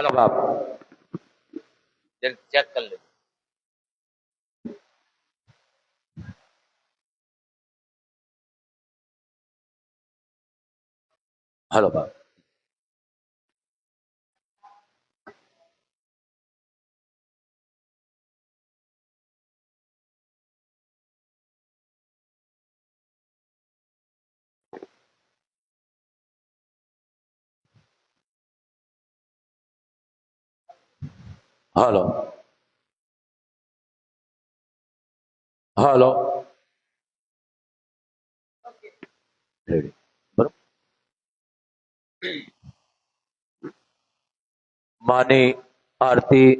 Hello બાપ. Check કરી લે. હલો બાપ. હલો હલો રેડી બરોબર માની આરતી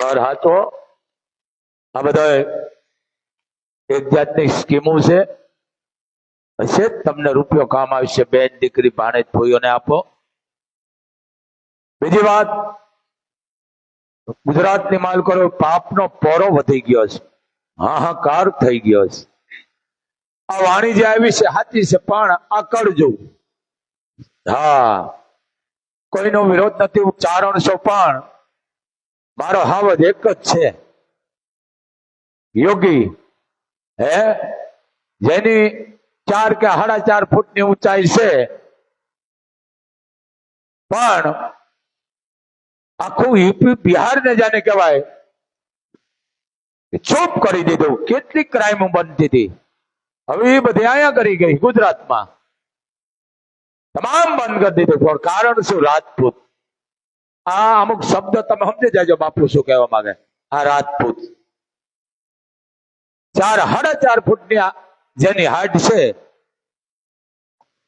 ઘર હાચો આ બધા એક જાતની સ્કીમો છે. તમને રૂપિયો કામ આવશે. બેન દીકરી ભાણે ભાઈઓને આપો. બીજી વાત, ગુજરાતની માલ કરો, પાપનો પોરો વધી ગયો છે. હાહાકાર થઈ ગયો છે. આ વાણી જે આવી છે સાચી છે, પણ આ કરજો હા. કોઈનો વિરોધ નથી ઉચ્ચારણ પણ મારો હાવજ એક જ છે. યોગી, હે? જેની ચાર કે સાડા ચાર ફૂટની ઊંચાઈ છે. પણ આખું યુપી બિહાર ને જાને કહેવાય ચૂપ કરી દીધું. કેટલી ક્રાઇમ બનતી હતી હવે એ બધી અહીંયા કરી ગઈ ગુજરાતમાં. તમામ બંધ કરી દીધું. પણ કારણ શું? રાજપૂત. આ અમુક શબ્દ તમે સમજી જાજો બાપુ શું કહેવા માંગે. આ રાજપૂત. ચાર સાડા ચાર ફૂટની આ જેની હાઈટ છે,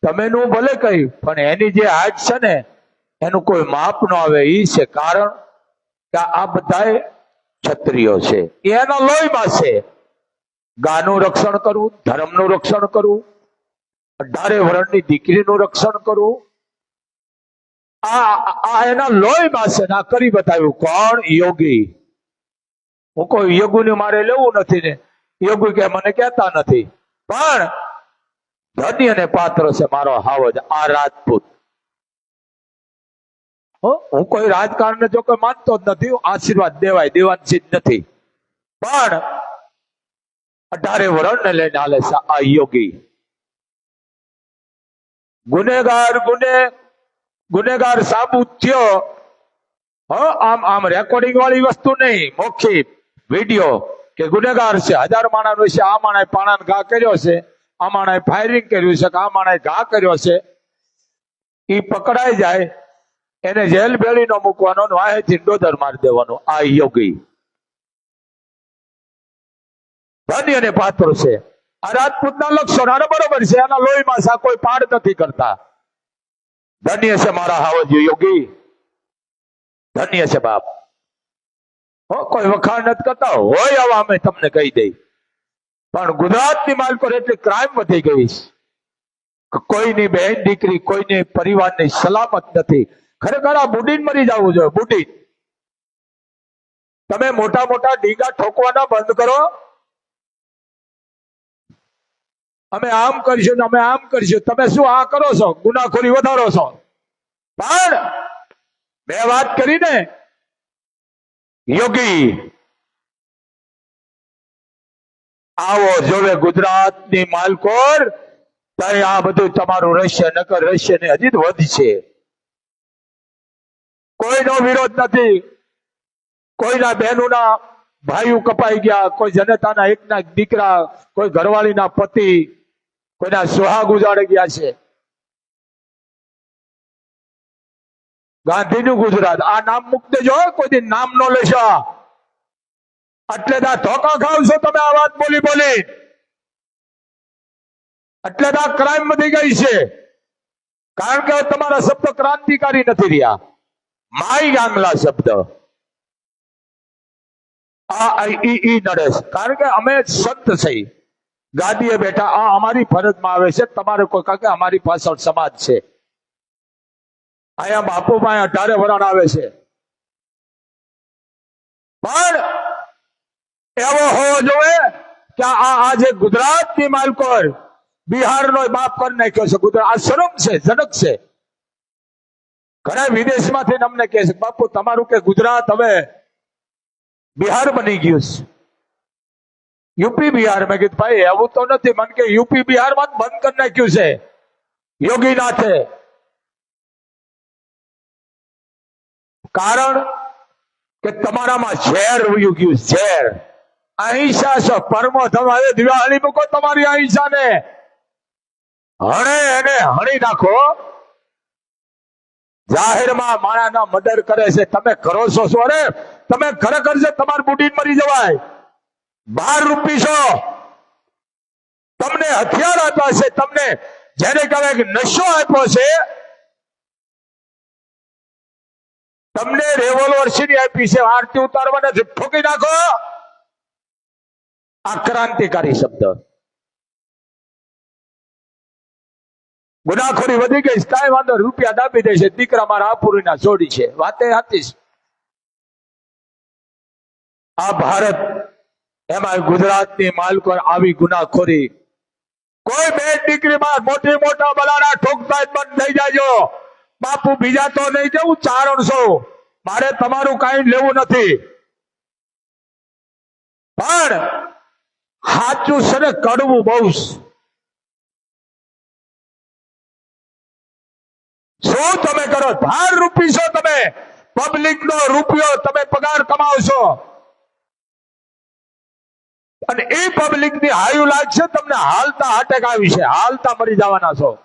તમે નું ભલે કહ્યું, પણ એની જે હાઈટ છે ને, એનું કોઈ માપ ન આવે. એ છે કારણ કે આ બધા ક્ષત્રિયો છે. એના લોહીમાં છે. ગાનું રક્ષણ કરવું, ધર્મનું રક્ષણ કરવું અઢારે વર્ણની દીકરીનું રક્ષણ કરવું આ એના લોહીમાં છે ના કરી બતાવ્યું. કોણ? યોગી. હું કોઈ યોગુને મારે લેવું નથી ને. યોગી કે મને કહેતા નથી. પણ ધન્ય અને પાત્ર છે મારો હાવજ, આ રાજપૂત. હું કોઈ રાજકારણ જો કોઈ માનતો જ નથી આશીર્વાદ દેવાય દેવાની નથી. પણ અઢારે વરણ લઈને હાલે છે આ યોગી. ગુનેગાર, ગુને, ગુનેગાર સાબુત થયો. હ, આમ આમ રેકોર્ડિંગ વાળી વસ્તુ નહીં, મોખી વીડિયો કે ગુનેગાર છે. હજાર માણસ છે, આ માણે પાણાને ઘા કર્યો છે, આ માણે ફાયરિંગ કર્યું છે કે આ માણે ઘા કર્યો છે. એ પકડાઈ જાય, એને જેલ મૂકવાનો, ને વાહેથી ડોદર મારી દેવાનો. આ યોગી. ધન્ય ને પાત્ર છે. રાજપૂતના લક્ષણ બરોબર છે એના લોહીમાં સા કોઈ પાડ નથી કરતા. ધન્ય છે મારા હાવજી યોગી. ધન્ય છે બાપ. હો, કોઈ વખાણ નથી કરતા, હોય આવા અમે તમને કહી દઈ. પણ ગુજરાતની માલ પર એટલી ક્રાઇમ વધી ગઈ કોઈની બહેન દીકરી, કોઈની પરિવારની સલામત નથી. ખરેખર આ બુડીન મરી જવું જોઈએ બુડીન તમે મોટા મોટા ડીગા ઠોકવાના બંધ કરો. અમે આમ કરીશું અમે આમ કરીશું. તમે શું આ કરો છો? ગુનાખોરી વધારો છો? પણ બે વાત કરીને યોગી, આવો જોવે ગુજરાતની માલકોર ત્યારે આ બધું તમારું રહસ્ય, નકર રહસ્ય ને હજી વધશે. કોઈનો વિરોધ નથી. કોઈના બહેનોના ભાઈઓ કપાઈ ગયા, કોઈ જનતાના એકના દીકરા, કોઈ ઘરવાળીના પતિ કોઈના સુહાગ ઉજાડી ગયા છે. ગાંધીનું ગુજરાત, આ નામ મુક્ત જો કોઈ નામ નો લેશો એટલે તા ધોકા ખાવ છો તમે આ વાત બોલી બોલી. એટલે તા ક્રાઇમ વધી ગઈ છે. કારણ કે તમારા શબ્દ ક્રાંતિકારી નથી રહ્યા. માઈ ગાંગલા શબ્દ. આ આઈ ઈ નડે કારણ કે અમે સંત છે ગાદીએ બેઠા, આ અમારી ફરજમાં આવે છે. તમારે કોઈ કારણ કે અમારી પાછળ સમાજ છે. અહીંયા બાપુ પાસે અઢારે વરાણ આવે છે. પણ એવો હોવો જોઈએ કે આ આજે ગુજરાતની માલકોર બિહારનો બાપ કરી નાખ્યો છે. ગુજરાત આ શરમ છે જનક છે. ઘણા વિદેશમાંથી અમને કહે છે, બાપુ, તમારું કે ગુજરાત હવે બિહાર બની ગયું છે. યુપી બિહાર મેં કીધું ભાઈ એવું તો નથી, મને કે યુપી બિહારમાં બંધ કરી નાખ્યું છે. યોગીનાથે. કારણ કે તમારામાં ઝેર રહ્યું ગયું, ઝેર. અહિંસા છો પરમો તમારે દિવાળી મૂકો તમારી અહિંસા ને હણે એને હણી નાખો. જાહેરમાં માણાના મર્ડર કરે છે, તમે કરો છો શું? અરે, તમે ખરેખર છે તમારી બુડીન મરી જવાય. બાર રૂપી છો તમને હથિયાર આપ્યા છે, તમને જેને કહેવાય નશો આપ્યો છે, તમને રેવોલ્વર આપી છે? આરતી ઉતારવા નથી. ઠોકી નાખો. આ શબ્દ. ગુનાખોરી વધી ગઈ, કાંઈ વાંધો રૂપિયા દાબી દે છે. દીકરા મારા આપુરીના જોડી છે. વાતે છે. આ ભારત એમાં ગુજરાતની માલકો આવી ગુનાખોરી. કોઈ બે દીકરીમાં મોટી મોટા બલાના ઠોકતા બંધ થઈ જાજો. બાપુ બીજા તો નહીં જવું ચારણસો મારે તમારું કઈ લેવું નથી. પણ સાચું છે ને કડવું બહુ શું તમે કરો? ભાર રૂપી છો તમે. પબ્લિક નો રૂપિયો તમે પગાર કમાવશો. અને એ પબ્લિકની હાયુ લાગશે તમને હાલતા અટેક આવી છે. હાલતા મરી જવાના છો.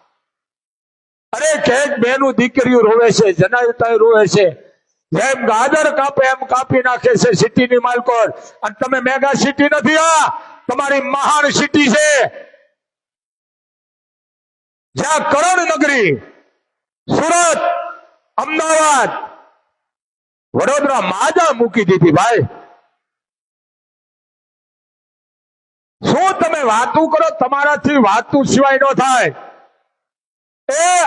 અરે કેક બેનું દીકરીઓ રોવે છે જનાવતા રોવે છે. જેમ ગાદર કાપે, એમ કાપી નાખે છે સિટી ની માલકોર. અને તમે મેગા સિટી નથી આ, તમારી મહાન સિટી છે. જ્યાં કરોડ નગરી, સુરત, અમદાવાદ, વડોદરા માજા મૂકી દીધી ભાઈ. શું તમે વાતું કરો, તમારાથી વાતું સિવાય ન થાય. એ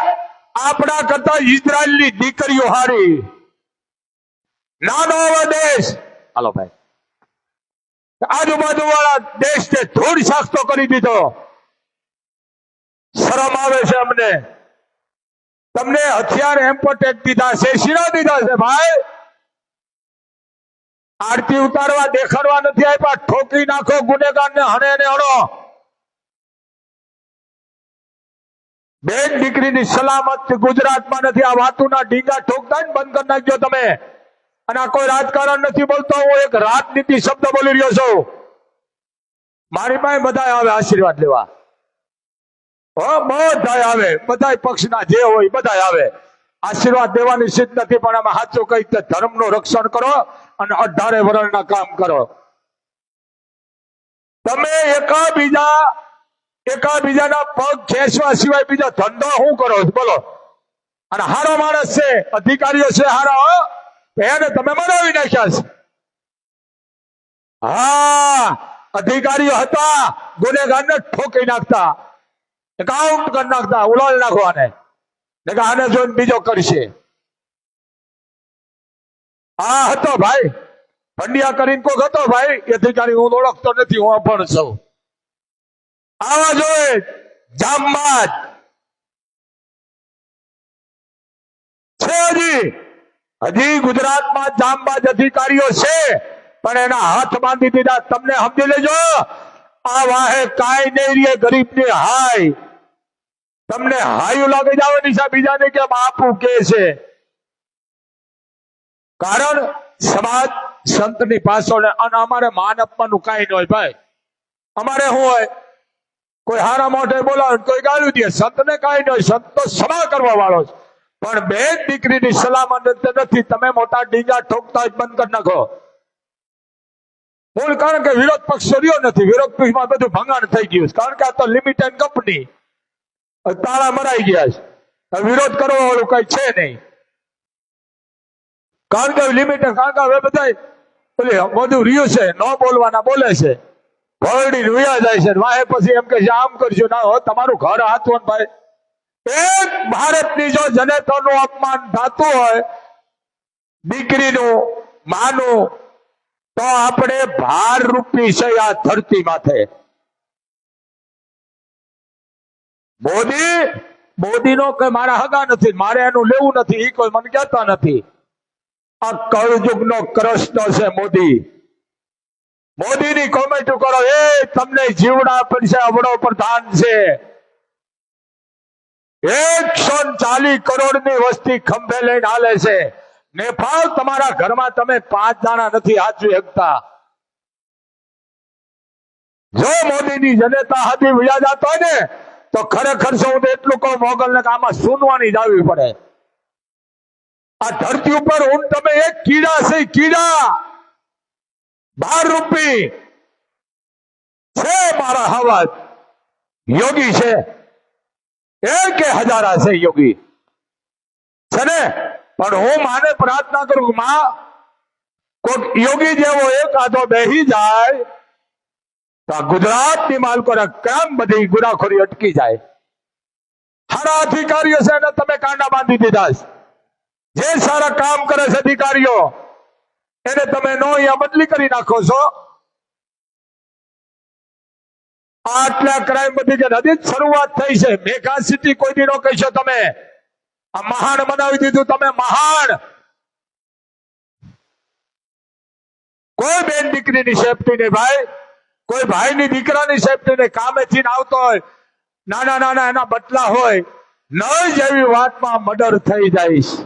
આપણા કરતા ઇઝરાયલની દીકરીઓ હારી. નાનો એવો દેશ. હાલો ભાઈ. આજુબાજુ વાળા દેશને ધૂળ શાસ્તો કરી દીધો. શરમ આવે છે અમને. તમને હથિયાર એમ્પોટેક દીધા છે શીરા દીધા છે, ભાઈ. આરતી ઉતારવા, દેખાડવા નથી આપ્યા. ઠોકી નાખો ગુનેગાર ને હણે ને હણો. બેન દીકરીની સલામત ગુજરાતમાં નથી. આ વાતુના ડીંગા ઠોકતા ને બંધ કરી નાખજો તમે. અને આ કોઈ રાજકારણ નથી બોલતો. હું એક રાજનીતિ શબ્દ બોલી રહ્યો છું. મારી પાસે બધા આવે આશીર્વાદ લેવા. બધા આવે. બધા પક્ષના જે હોય બધા આવે. આશીર્વાદ દેવાની સિદ્ધ નથી, પણ આમાં સાચું કઈ ધર્મનું રક્ષણ કરો. અને અઢારે વર્ષના કામ કરો. તમે એકાબીજા એકાબીજાના પગ ખેંચવા સિવાય બીજા ધંધો શું કરો? બોલો. અને હારો માણસ છે, અધિકારીઓ છે, હારા એને તમે મનાવી નાખ્યા છે. હા, અધિકારીઓ હતા, ગુનેગારને ઠોકી નાખતા. એકાઉન્ટ કરી નાખતા, ઉલાળી નાખવાને. આને જોઈને બીજો કરશે. આ હતો ભાઈ. ફંડિયા કરીને કોક હતો ભાઈ. એથી અધિકારી હું ઓળખતો નથી, હું પણ છું. આવા જોઈએ જામમાં હજી. હજી ગુજરાતમાં જામબાજ અધિકારીઓ છે, પણ એના હાથ બાંધી દીધા. તમને સમજી લેજો, આ વાહે કાંઈ નહીં રે ગરીબ ને હાય. તમને હાયું લાગી જાવ નિશા બીજાને કે બાપુ કે છે? કારણ સમાજ સંતની પાછળ અને અમારે માન આપવાનું કઈ ન હોય ભાઈ. અમારે શું હોય? કોઈ હારા મોઢે બોલાવે કોઈ ગાળું દે. સંતને કઈ ન હોય. સંત તો સભા કરવા વાળો છે. પણ બે દીકરીની સલામત નથી. તમે મોટા ડીંગા ઠોકતા જ બંધ કરી નાખો. મૂળ કારણ કે વિરોધ પક્ષ રહ્યો નથી. વિરોધ પક્ષમાં બધું ભંગાણ થઈ ગયું છે. કારણ કે આ તો લિમિટેડ કંપની તાળા મરાઈ ગયા છે. વિરોધ કરવા વાળું કઈ છે નહીં. કારણ કે લિમિટેડ કારણ કે હવે બધા બધું રહ્યું છે, ન બોલવાના બોલે છે. ભરડી રૂયા જાય છે વાહે પછી એમ કે આમ કરજો. ના હો, તમારું ઘર હાથવો ભાઈ. એક ભારતની જો જનેતાનું અપમાન થતું હોય, દીકરીનું, માનું, તો આપણે ભાર રૂપી છે આ ધરતી માથે. મોદી, મોદીનો કઈ મારા હગા નથી મારે એનું લેવું નથી એ કોઈ મને કહેતા નથી. આ કળયુગનો કૃષ્ણ છે મોદી. મોદીની કોમેન્ટ કરો, એ, તમને જીવડા પડશે અવડો પ્રધાન છે. એકસો ચાલીસ કરોડની વસ્તી ખંભે લઈને હાલે છે. નેપાળ તમારા ઘરમાં તમે પાંચ દાણા નથી હાચવી શકતા. જો મોદીની જનતા હતી વ્યા જતો હોય ને, તો ખરેખર તો એટલું કહું મોગલ ને આમાં સુનવાની જ આવવી પડે. આ ધરતી ઉપર હું તમે એક કીડા છે કીડા બાર રૂપી છે મારા હવાજ યોગી છે એ કે હજારા છે યોગી છે ને પણ હું માને પ્રાર્થના કરું કે માં કોઈક યોગી જેવો એક આધો બેહી જાય તો આ ગુજરાતની માલકોને કેમ બધી ગુનાખોરી અટકી જાય સારા અધિકારીઓ છે એને તમે કાંડા બાંધી દીધા છે જે સારા કામ કરે છે અધિકારીઓ, એને તમે નો અહીંયા બદલી કરી નાખો છો. આટલા ક્રાઇમ બધી કે હજી શરૂઆત થઈ છે. મેઘા સિટી કોઈ દી નો કહીશો તમે. આ મહાન બનાવી દીધું તમે મહાન. કોઈ બેન દીકરીની સેફટી નહીં ભાઈ. કોઈ ભાઈની દીકરાની સેફટી નહીં. કામેથી આવતો હોય, નાના નાના એના બટલા હોય, ન જેવી વાતમાં મર્ડર થઈ જાય છે.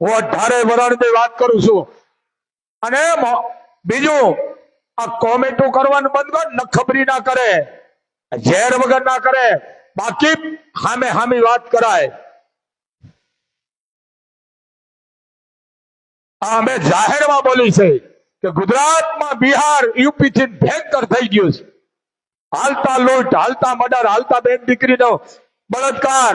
હું અઢારે વરણની વાત કરું છું. અને બીજું, આ કોમેન્ટો કરવાનું બંધ કર નખબરી ના કરે. ઝેર વગર ના કરે. બાકી હામે હામી વાત કરાય. અમે જાહેરમાં બોલી છે કે ગુજરાતમાં બિહાર યુપી થી ભયંકર થઈ ગયું છે. હાલતા લૂંટ, હાલતા મર્ડર, હાલતા બેન દીકરીનો બળાત્કાર.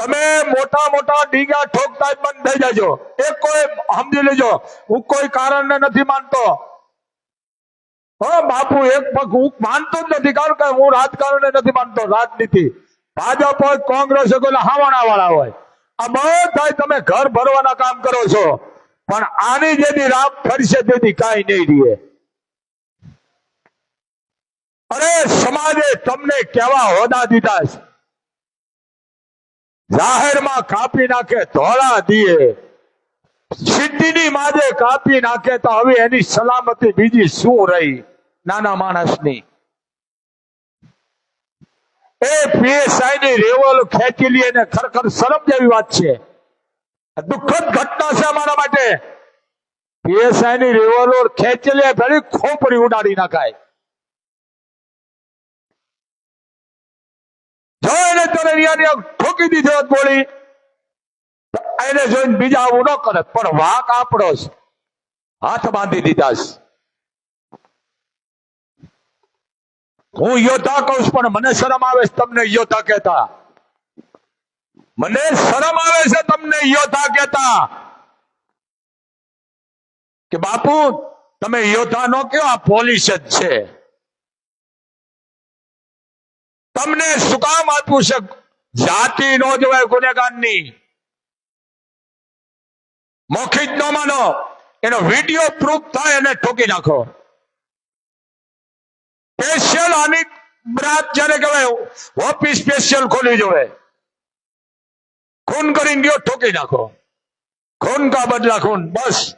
તમે મોટા મોટા ડીગા ઠોકતા બંધ થઈ જજો. એ કોઈ સમજી લેજો. હું કોઈ કારણને નથી માનતો. બાપુ, એક પગ હું માનતો જ નથી. કારણ કે હું રાજકારણને નથી માનતો. રાજનીતિ. ભાજપ હોય, કોંગ્રેસ હોય કોઈ હાવાણા વાળા હોય. આ બધા તમે ઘર ભરવાના કામ કરો છો. પણ આની જેની રાત ફરશે તેથી કઈ નહીં રહે અરે સમાજે તમને કેવા હોદા દીધા છે. જાહેરમાં કાપી નાખે, ધોળા દીએ. સિદ્ધિની માજે કાપી નાખે તો હવે એની સલામતી બીજી શું રહી? નાના માણસની. એ પીએસઆઈ ની રેવલ ખેંચી લે ને ખરેખર શરમ જેવી વાત છે. દુઃખદ ઘટના છે અમારા માટે. પીએસઆઈ ની રેવલ ખેંચી લે ભેળી ખોપરી ઉડાડી નાખાય. જો તને ઠોકી દીધો ગોળી એને જોઈને બીજા આવું ન કરે, પણ વાક આપણો છે હાથ બાંધી દીધા છે. હું યોદ્ધા કહું છું, પણ મને શરમ આવે છે તમને યોદ્ધા કહેતા. મને શરમ આવે છે તમને યોદ્ધા કહેતા. કે બાપુ, તમે યોદ્ધા નો કયો, આ પોલીસ જ છે. તમને શું કામ આપ્યું છે? જાતિ નો જોવાય ગુનેગારની. મૌખિક ન માનો. એનો વીડિયો પ્રૂફ થાય એને ઠોકી નાખો. સ્પેશિયલ આની બ્રાત જ્યારે કહેવાય ઓફિસ સ્પેશિયલ ખોલવી જોવે ખૂન કરીને ગયો, ઠોકી નાખો. ખૂન કા બદલા ખૂન? બસ.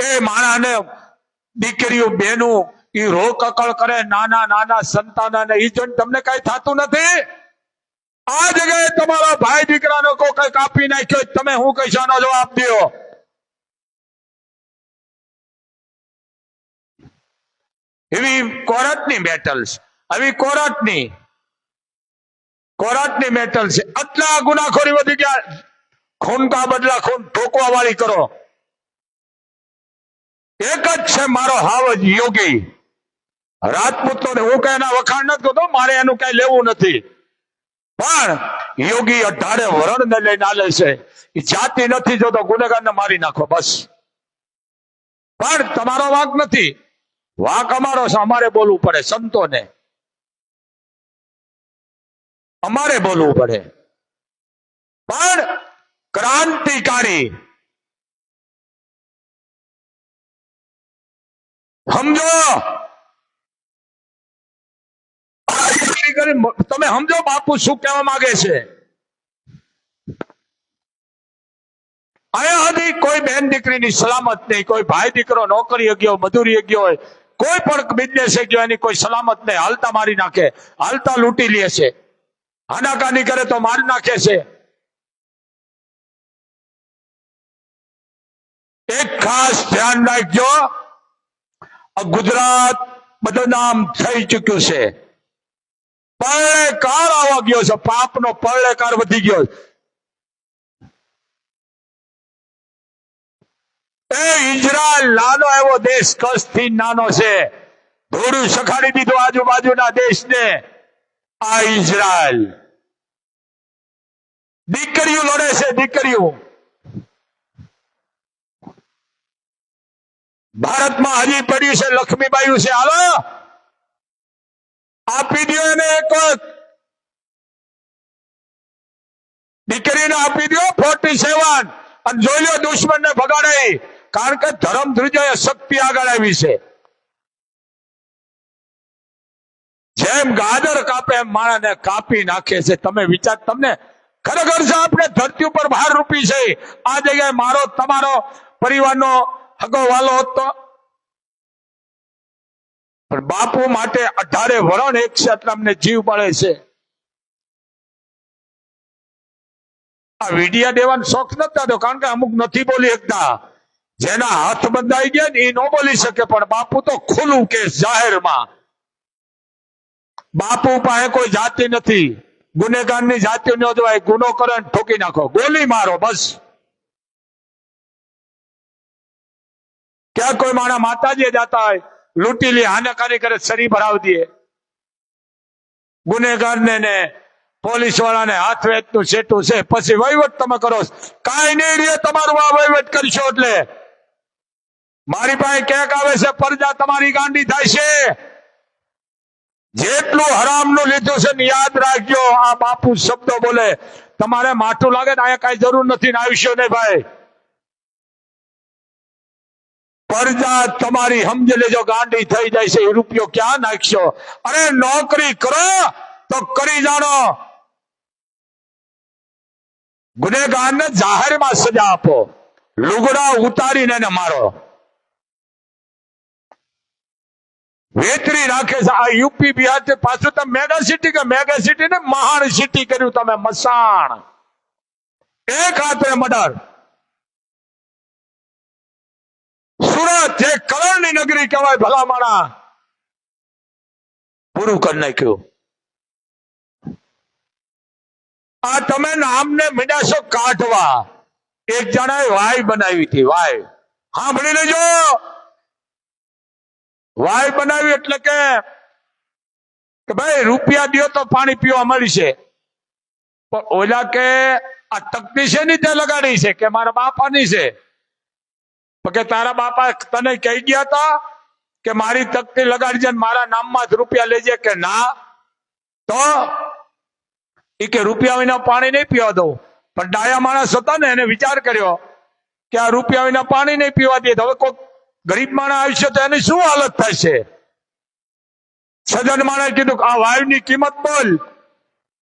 એ માણાને દીકરીઓ બેનું ઈ રોક અકળ કરે નાના નાના સંતાનને ઈ જોઈને તમને કઈ થતું નથી? આ જગ્યાએ તમારા ભાઈ દીકરાનો કોઈ કઈ કાપી નાખ્યો હોય, તમે હું કહીશ આનો જવાબ દો? એવી કોર્ટની બેટલ્સ આવી કોર્ટની કોર્ટની બેટલ છે આટલા ગુનાખોરી વધી ગયા. ખૂન કા બદલા ખૂન ઠોકવા વાળી કરો. એક જ છે મારો હાવજ યોગી. રાજપૂતો હું કઈ એના વખાણ નથી કરતો, મારે એનું કઈ લેવું નથી. પણ યોગી અઢારે વરણ ને લઈને આલે છે. એ જાતિ નથી જોતો, ગુનેગારને મારી નાખો, બસ. પણ તમારો વાંક નથી. વાંક અમારો છે, અમારે બોલવું પડે, સંતોને. અમારે બોલવું પડે. પણ ક્રાંતિકારી સમજો. તમે સમજો બાપુ શું કહેવા માંગે છે. અહીંયા સુધી કોઈ બેન દીકરીની સલામત નહીં, કોઈ ભાઈ દીકરો નોકરી ગયો મજૂરી ગયો હોય, કોઈ પણ બિઝનેસ ગયો એની કોઈ સલામત નહીં, હાલતા મારી નાખે, હાલતા લૂંટી લે છે. હાનાકાની કરે તો મારી નાખે છે. એક ખાસ ધ્યાન રાખજો. ગુજરાત બદનામ થઈ ચુક્યું છે. પર્ણેકાર આવવા ગયો છે. પાપનો પર્ણેકાર વધી ગયો. એ ઇઝરાયલ નાનો એવો દેશ કચ્છથી નાનો છે. થોડું સખાડી દીધું આજુબાજુના દેશને. આ ઇઝરાયલ દીકરીઓ લડે છે, દીકરીઓ. ભારતમાં હજી પડ્યું છે લક્ષ્મીબાઈ છે. હાલો. આપી દો એને એક દીકરીને આપી દો ફોર્ટી સેવન. અને જોઈ લો દુશ્મન ને ભગાડે કારણ કે ધર્મ ધ્રુજય શક્તિ આગળ આવી છે. જેમ ગાજર કાપે, એમ માણસને કાપી નાખે છે. તમે વિચાર, તમને ખરેખર છે, આપણે ધરતી ઉપર બહાર રૂપી છે. આ જગ્યાએ મારો, તમારો પરિવારનો હગો વાલો હતો. પણ બાપુ માટે અઢારે વરણ એક અમને જીવ મળે છે. વિડિયા દેવાનો શોખ નતા તો કારણ કે અમુક નથી બોલી શકતા. જેના હાથ બંધાઈ ગયા ને એ ન બોલી શકે, પણ બાપુ તો ખુલ્લું કે જાહેરમાં. બાપુ પાસે કોઈ જાતિ નથી. ગુનેગારની જાતિ ન જોવાય ગુનો કરે ઠોકી નાખો. ગોલી મારો બસ. ક્યાં કોઈ માણા માતાજી જતા હોય, લૂંટી લે હાનાકારી કરે છરી ભરાવી દે ગુનેગાર ને પોલીસ વાળાને હાથ વેચનું સેટું છે, પછી વહીવટ તમે કરો. કાંઈ નહીં રે તમારું આ વહીવટ કરશો એટલે. મારી પાસે ક્યાંક આવે છે, પરજા તમારી ગાંડી થાય છે. જેટલું હરામનું લીધું છે ને યાદ રાખજો, આ બાપુ શબ્દો બોલે. તમારે માઠું લાગે ને, અહીંયા કઈ જરૂર નથી ને આયુષ્ય નહીં ભાઈ. પરજા તમારી સમજી લેજો, ગાંડી થઈ જાય છે, એ રૂપિયો ક્યાં નાખશો અરે નોકરી કરો તો કરી જાણો. ગુનેગારને જાહેરમાં સજા આપો. લુગડા ઉતારીને એને મારો. વેતરી રાખે છે. આ યુપી બિહાર પાછું તમે મેગા સિટી કે મેગા સિટી ને મહાન સિટી કર્યું તમે, મસાણ. એક હાથે મર્ડર. સુરત, જે કલણની નગરી કહેવાય ભલામણા. પૂરું કરી નાખ્યું. આ તમે નામને મીડાશો કાઢવા. એક જણાએ વાય બનાવી હતી, વાય. સાંભળી લેજો. વાય બનાવી એટલે કે ભાઈ, રૂપિયા દો તો પાણી પીવા મળશે પણ ઓલા કે, આ તકતી છે ની તે લગાડી છે? કે મારા બાપાની છે? કે તારા બાપા તને કહી ગયા હતા કે મારી તકતી લગાડી છે મારા નામમાં જ રૂપિયા લેજે કે ના, તો એ કે રૂપિયા વિના પાણી નહીં પીવા દઉં. પણ ડાયા માણસ હતા ને એને વિચાર કર્યો કે આ રૂપિયા વિના પાણી નહીં પીવા દે હવે કોઈ ગરીબ માણસ આવશે તો એની શું હાલત થશે? સજન માણસે કીધું કે આ વાયુની કિંમત બોલ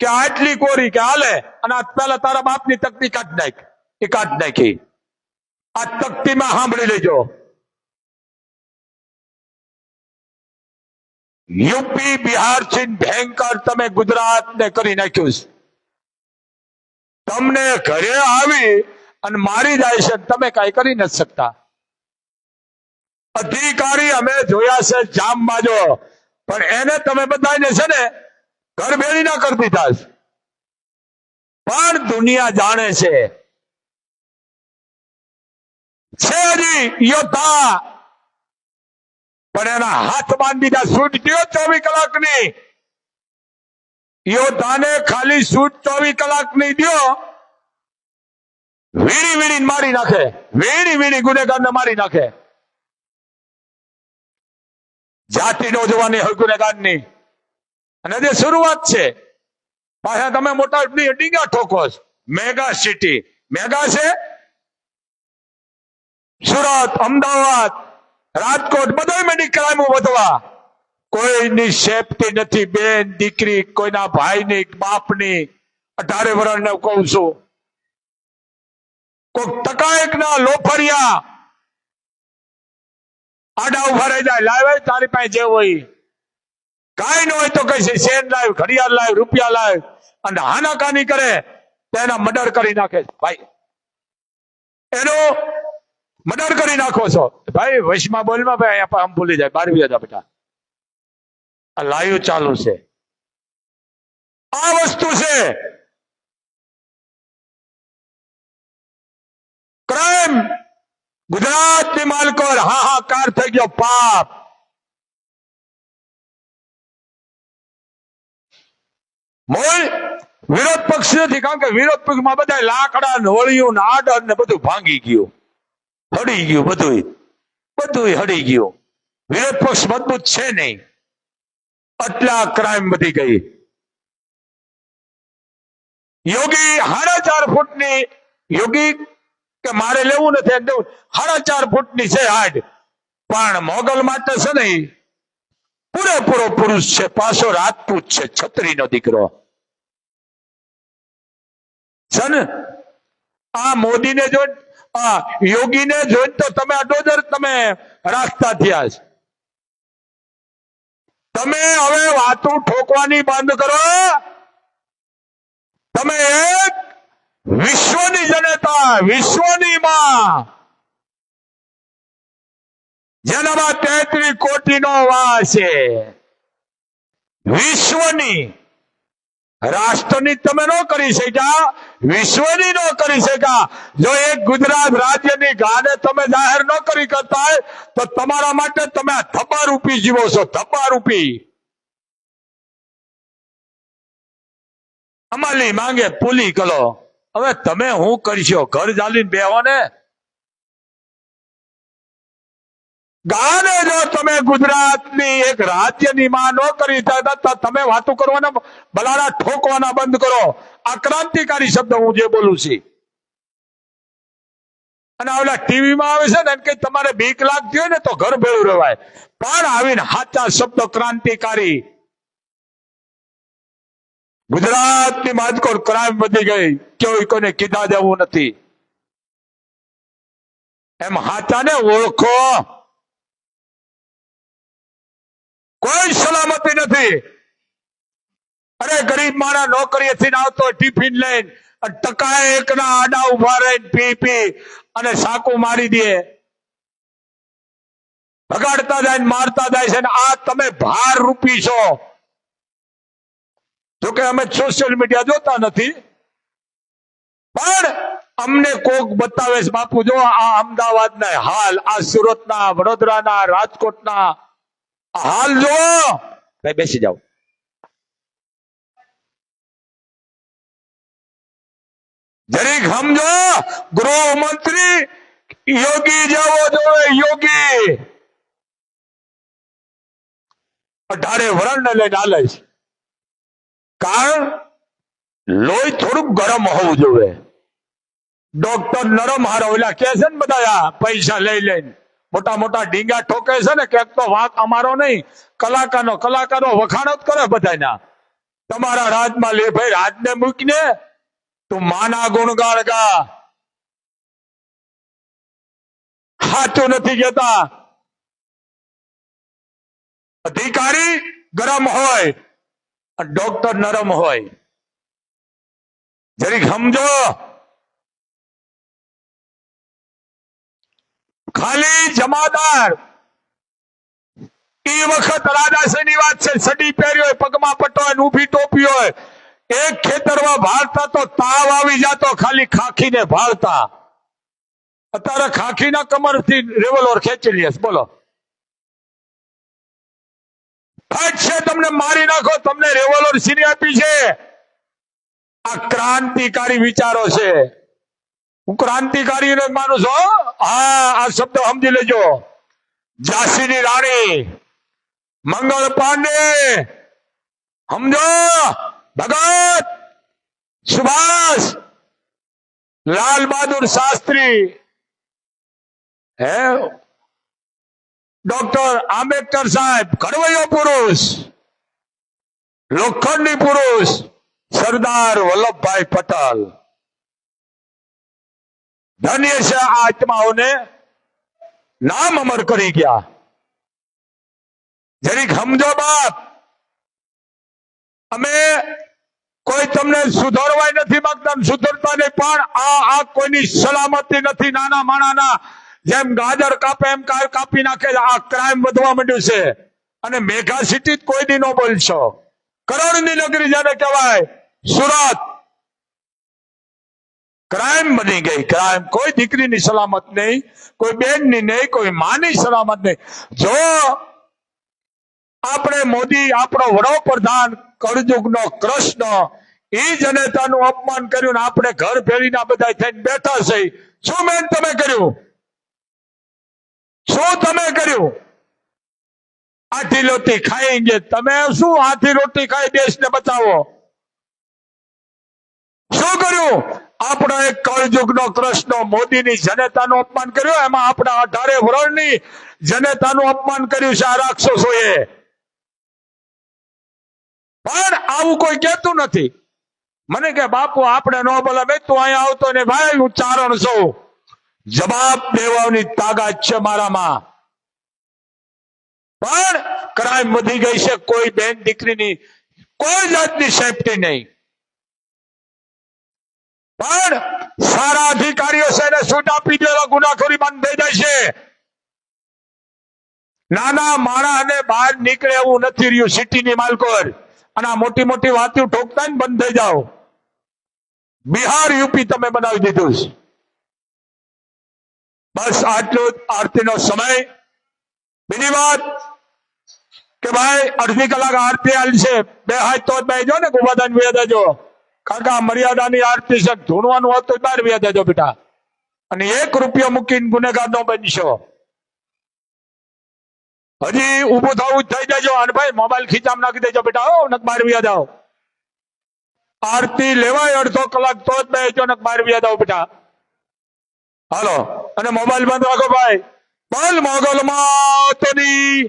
કે આટલી કોરી કે હાલે અને પેલા તારા બાપની તકતી કાઢ નાખ. એ કાઢ નાખી. આ તકતીમાં સાંભળી લેજો. યુપી, બિહારથી ભયંકર તમે ગુજરાત ને કરી નાખ્યું છે. તમને ઘરે આવી અને મારી જાય છે તમે કઈ કરી નથી શકતા. અધિકારી અમે જોયા છે જામ બાજો પણ એને તમે બધાને છે ને ઘર ભેળી ના કરી દીધા પણ દુનિયા જાણે છે છે નહીં યોદ્ધા. પણ એના હાથ બાંધી દીધા છૂટ દો ચોવીસ કલાકની. યોદ્ધાને ખાલી છૂટ ચોવીસ કલાકની દો વીણી વીણી મારી નાખે. વીણી વીણી ગુનેગારને મારી નાખે. જાતિ નો જોવાની હોય ગુનેગારની. અને જે શરૂઆત છે. પાછા તમે મોટા ડીંગા ઠોકો મેગા સિટી. મેગા છે? સુરત, અમદાવાદ, રાજકોટ બધા મેડિકલ વધવા. કોઈની સેફટી નથી બેન, દીકરી કોઈના ભાઈની, બાપની. અઢારે વર્ષને કહું છું. કોઈક તકાયક ના લોફરિયા. આડા ઊભા રહી જાય લાવે તારી પાસે જે હોય. કઈ ન હોય તો કઈ શેર લાવ ઘડિયાળ લાવ રૂપિયા લાવ અને હાનાકાની કરે તેના મર્ડર કરી નાખે ભાઈ, એનો મર્ડર કરી નાખો છો. ભાઈ વૈશમાં બોલમાં ભાઈ, અહીંયા આમ ભૂલી જાય. બાર હતા બેટા. આ લાઈવ ચાલુ છે. આ વસ્તુ છે. ક્રાઇમ ગુજરાતની માલકો હાહાકાર થઈ ગયો. પાપ. મોલ વિરોધ પક્ષ નથી, કારણ કે વિરોધ પક્ષમાં બધા લાકડા ને હોળીઓ ને આડર ને બધું ભાંગી ગયું. હળી ગયું બધું બધું હડી ગયું. વિરોધ પક્ષ મજબૂત છે નહીં. આટલા ક્રાઇમ વધી ગઈ. યોગી સાડા ચાર ફૂટની, યોગી કે મારે લેવું નથી દેવું સાડા ચાર ફૂટની છે હાડ પણ મોગલ માટે છે ને પૂરેપૂરો પુરુષ છે, પાછો રાજપૂત છે, છત્રીનો દીકરો. છે ને? આ મોદીને જોઈ આ યોગીને જોઈને તો તમે આ ડોઝર તમે રાખતા થયા છે. તમે હવે વાતો ઠોકવાની બંધ કરો. તમે એક વિશ્વની જનતા, વિશ્વની માં. જેનામાં તેત્રીસ કોટીનો વાસ છે. વિશ્વની. રાષ્ટ્રની તમે ન કરી શક્યા, વિશ્વની ન કરી શક્યા. જો એક ગુજરાત રાજ્યની ગાને તમે જાહેર ન કરી કરતા તો તમારા માટે તમે આ રૂપી જીવો છો, ધબ્બારૂપી. અમાલી માંગે પુલી કલો હવે તમે હું કરશો ઘર ચાલીને બેહો ને. ગાને જો તમે ગુજરાતની એક રાજ્યની માં ન કરી શકતા તમે વાતો કરવાના બલાડા ઠોકવાના બંધ કરો. આ શબ્દ હું જે બોલું છું. અને ઓલા ટીવીમાં આવે છે ને કે તમારે બીક લાગતી હોય ને, તો ઘર ભેળું રહેવાય. પણ આવીને સાચા શબ્દો ક્રાંતિકારી. ગુજરાતની માજકોટ ક્રાઇમ વધી ગઈ. કોઈ કોઈને કીધા જવું નથી. એમ હાચાને ઓળખો. કોઈ સલામતી નથી. અરે ગરીબ માણસ નોકરીએથી આવતો ટિફિન લઈને ટકા એકના આડા ઊભા રહીને પી પી, અને સાકુ મારી દે. ભગાડતા જાય ને મારતા જાય છે ને આ તમે ભાર રૂપી છો. જોકે અમે સોશિયલ મીડિયા જોતા નથી. પણ અમને કોક બતાવે છે, બાપુ, જો આ અમદાવાદના હાલ, આ સુરતના, વડોદરાના, રાજકોટના હાલ જો ભાઈ બેસી જાઓ જરીક સમજો ગૃહમંત્રી યોગી જેવો જોવે યોગી અઢારે વરણ ને લઈને હાલે છે કારણ લોહી થોડુંક ગરમ હોવું જોઈએ ડોક્ટર નરમ હારો ઓલા કે છે ને બધા આ પૈસા લઈ લઈને મોટા મોટા ડીંગા ઠોકે છે ને, ક્યાંક તો વાંક અમારો નહીં. કલાકારનો, કલાકારો વખાણ જ કરે બધાના તમારા રાજમાં લે ભાઈ રાજને મૂકીને, તું માના ગુણગાળ ગા. સાચું નથી કેતા અધિકારી ગરમ હોય ડોક્ટર નરમ હોય. જરીક સમજો. ખાલી જમાદાર. એ વખત રાજાશ્રીની વાત છે, સડી પહેરી હોય, પગમાં પટ્ટો હોય ઊભી ટોપી હોય. એક ખેતરમાં ભાળતા તો તાવ આવી જાતો, ખાલી ખાખીને ભાળતા અત્યારે ખાખીના કમરથી રેવોલ્વર ખેંચી લે બોલો. ફટ છે, તમને મારી નાખો, તમને રેવોલ્વર સીરી આપી છે. આ ક્રાંતિકારી વિચારો છે. હું ક્રાંતિકારી માનું છું હા, આ શબ્દ સમજી લેજો. ઝાંસીની રાણી, મંગળ પાંડે, સમજો. ભગત, સુભાષ, લાલ બહાદુર શાસ્ત્રી. હે? ડોક્ટર આંબેડકર સાહેબ, ઘડવૈયો પુરુષ, લોખંડી પુરુષ, સરદાર વલ્લભભાઈ પટેલ. ધન્ય છે આ આત્માઓને. નામ અમર કરી ગયા. જરીક સમજો બાપ. અમે કોઈ તમને સુધારવા નથી માંગતા સુધરતા નહીં, પણ આ આ કોઈની સલામતી નથી. નાના માણાના જેમ ગાજર કાપે એમ કાપી નાખે આ ક્રાઇમ વધવા માંડ્યું છે. અને મેઘા સિટી કોઈ દી નો બોલશો. કરોડની નગરી જેને કહેવાય, સુરત. ક્રાઇમ બની ગઈ. ક્રાઇમ કોઈ દીકરીની સલામત નહીં, કોઈ બેનની નહીં, કોઈ માની સલામત નહીં. જો આપણે મોદી, આપણો વડાપ્રધાન કળજુગનો કૃષ્ણ, ઈ જનતાનું અપમાન કર્યું ને આપણે ઘર ફેરીને બધા થઈને બેઠા છે. શું મેન તમે કર્યું? શું તમે કર્યું? આથી રોટી ખાएंगे તમે શું આથી રોટી ખાઈ દેશને બચાવો? શું કર્યું? આપણો એક કળયુગનો કૃષ્ણ મોદીની જનતાનું અપમાન કર્યું. એમાં આપણા અઢારે વરણની જનતાનું અપમાન કર્યું છે આ રાક્ષસોએ. પણ આવું કોઈ કહેતું નથી. મને કે બાપુ, આપણે ન બોલે ભાઈ તું અહીંયા આવતો ને ભાઈ, હું ચારણ છું. જવાબ દેવાની તાકાત છે મારામાં. પણ ક્રાઇમ વધી ગઈ છે. કોઈ બેન દીકરીની કોઈ જાતની સેફટી નહીં. પણ સારા અધિકારીઓ છે એને છૂટ આપી દો ગુનાખોરી બંધ થઈ જાય છે. નાના માણસને બહાર નીકળે એવું નથી રહ્યું સિટીની માલકોર. અને મોટી મોટી વાતો ઠોકતા ને બંધ થઈ જાઓ. બિહાર યુપી તમે બનાવી દીધું છે. બસ આટલો જ આરતીનો સમય. બીજી વાત કે ભાઈ અડધી કલાક આરતી હાલ છે. બે હાથ તો બે જો ને ગોવાદાન બે દેજો. કારણ કે આ મર્યાદાની આરતી છે. ધૂણવાનું હોત, તો બહાર વ્યા દેજો બેટા. અને એક રૂપિયો મૂકીને ગુનેગાર નો બનશો. હજી ઊભું થવું થઈ જજો. અને ભાઈ, મોબાઈલ ખીચામાં નાખી દેજો બેટા. હો, નક બાર વ્યા જાઓ. આરતી લેવાય અડધો કલાક તો જ બેજો નક બહાર વ્યા જાઓ બેટા. હાલો. અને મોબાઈલ બંધ રાખો ભાઈ. બોલ મોગલ માતની